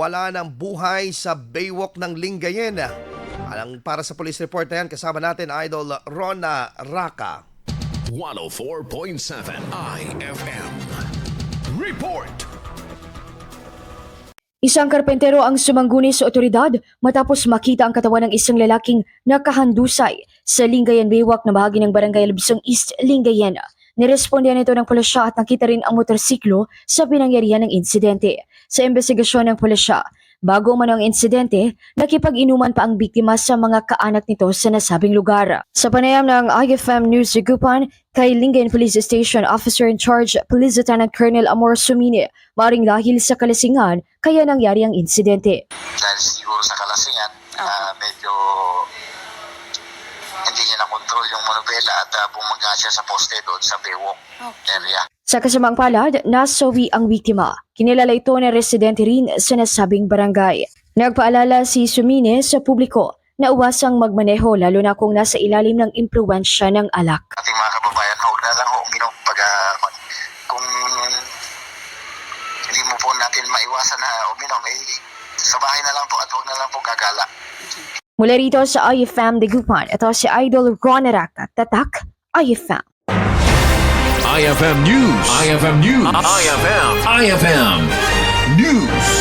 Wala ng buhay sa Baywalk ng Lingayen. Alang para sa police report na yan, kasama natin Idol Rona Raka. 104.7 IFM. Report! Isang karpentero ang sumangguni sa otoridad matapos makita ang katawan ng isang lalaking nakahandusay sa Lingayen Baywalk na bahagi ng Barangay Albisong East, Lingayen. Nirespondihan nito ng pulisya at nakita rin ang motorsiklo sa pinangyarihan ng insidente. Sa investigasyon ng pulisya, bago man ang insidente, nakipag-inuman pa ang biktima sa mga kaanak nito sa nasabing lugar. Sa panayam ng IFM News Sigupan, kay Lingayen Police Station Officer in Charge, Police Lieutenant Colonel Amor Sumini, maring dahil sa kalasingan, kaya nangyari ang insidente. dahil siguro sa kalasingan, ah, medyo hindi niya na-control yung monobela at uh, bumaga siya sa poste doon sa Baywalk area. Sa kasamang palad, nasawi ang biktima. Kinilala ito na residente rin sa nasabing barangay. Nagpaalala si Sumine sa publiko na uwasang magmaneho lalo na kung nasa ilalim ng impluensya ng alak. Ating mga kababayan, huwag na lang ho uminom pag ah, kung hindi mo po natin maiwasan na uminom, eh, sa bahay na lang po at huwag na lang po gagala. Mula rito sa IFM Degupan, ito si Idol Ron Araka, Tatak, IFM. IFM News. IFM News. IFM. IFM News.